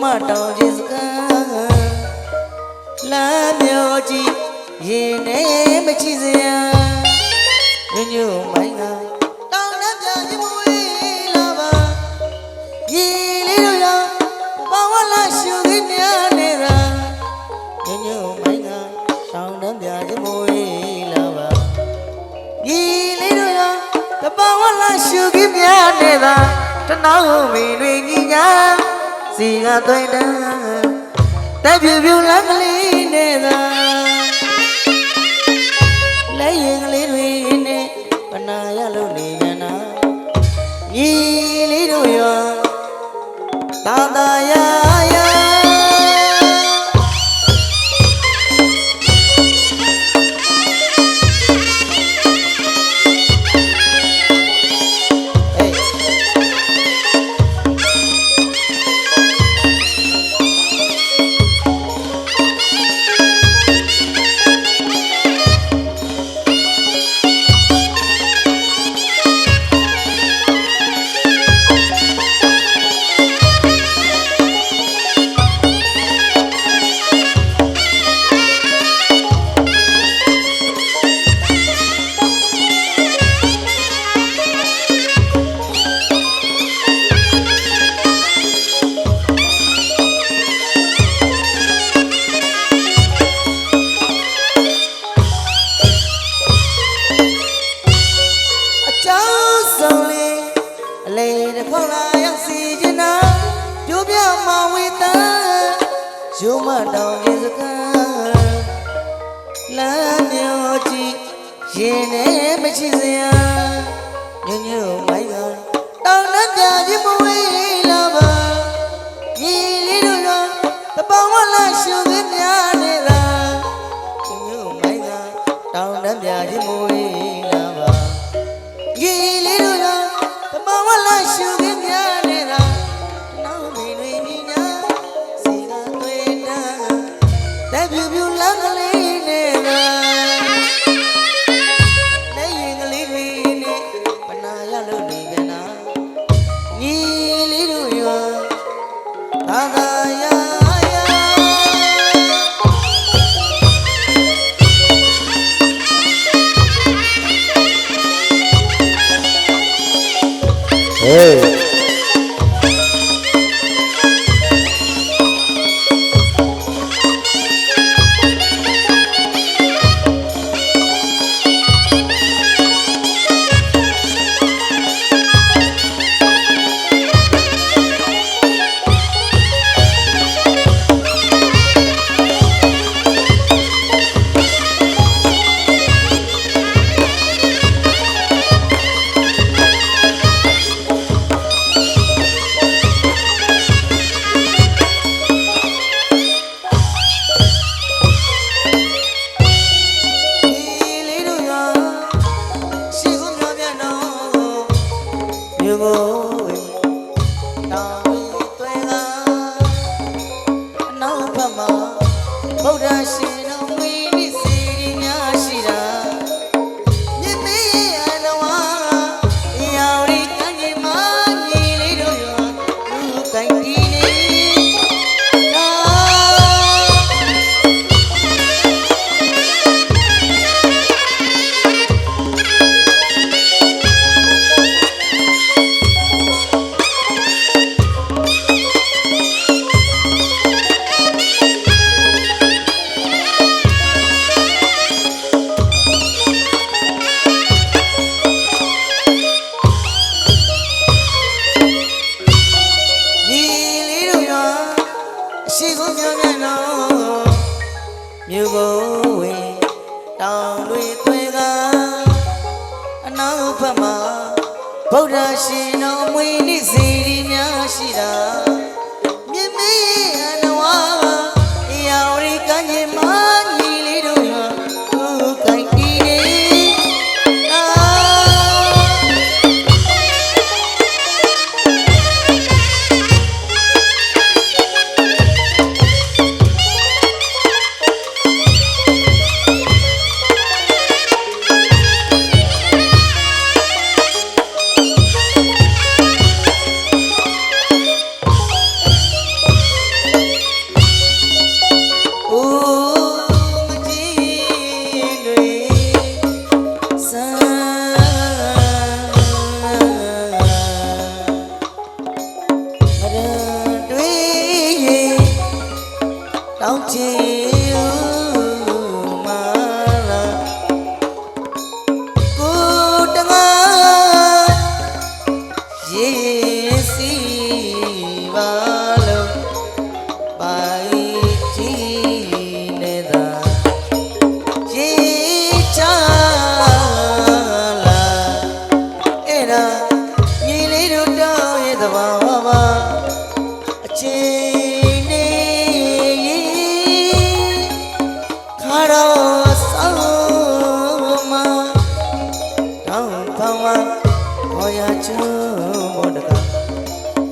မတောင်ကြီးစကံလမ်းမျိုးကြီးရင်နဲ့မချစ်စရာညညူမိုင်းကတောင်နဲ့ပြန်ကြီးမွေးလာပါရီလေးတို့ရောပဝလာရှုခင်းများနေတာညညူမိုင်းကတောင်နဲ့ပြန်ကြီးမွေးလာပါရီလေးတို့ရောတပဝလာရှုခင်းများနေတာတနောင်းမီတွေညီညာ စီကသွင်းတယ်တက်ပြူပြူလမ်းကလေးနဲ့သာလက်ရင်ကလေးတွေနဲ့ပနာရလို့နေရနာညီလေးတို့ရောတာတာယာ ရုံမတောင်ရေစကံလမ်းမျိုးကြီးရင်နဲ့မချစ်စရာညညူမိုင်းကတောင်နဲ့ကြာကြီးမဝေးလာပါညီလေးတို့ရောတပောင်ဝလာရှုခင်း É. မြို့ကိုဝင်တောင်တွေသွေးကအနောက်ဘက်မှာဗုဒ္ဓရှင်တော်မွေနိစီရီများရှိတာ သဘာဝအချိန်နေခါတော့ဆောမတောင်းပေါင်းဝဟောရချွမောတက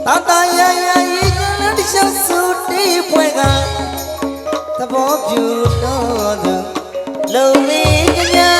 တာတာရရရေကလည်းတခြားစုတေးဖွဲကသဘောပြူတော်သူလုံလေးကြညာ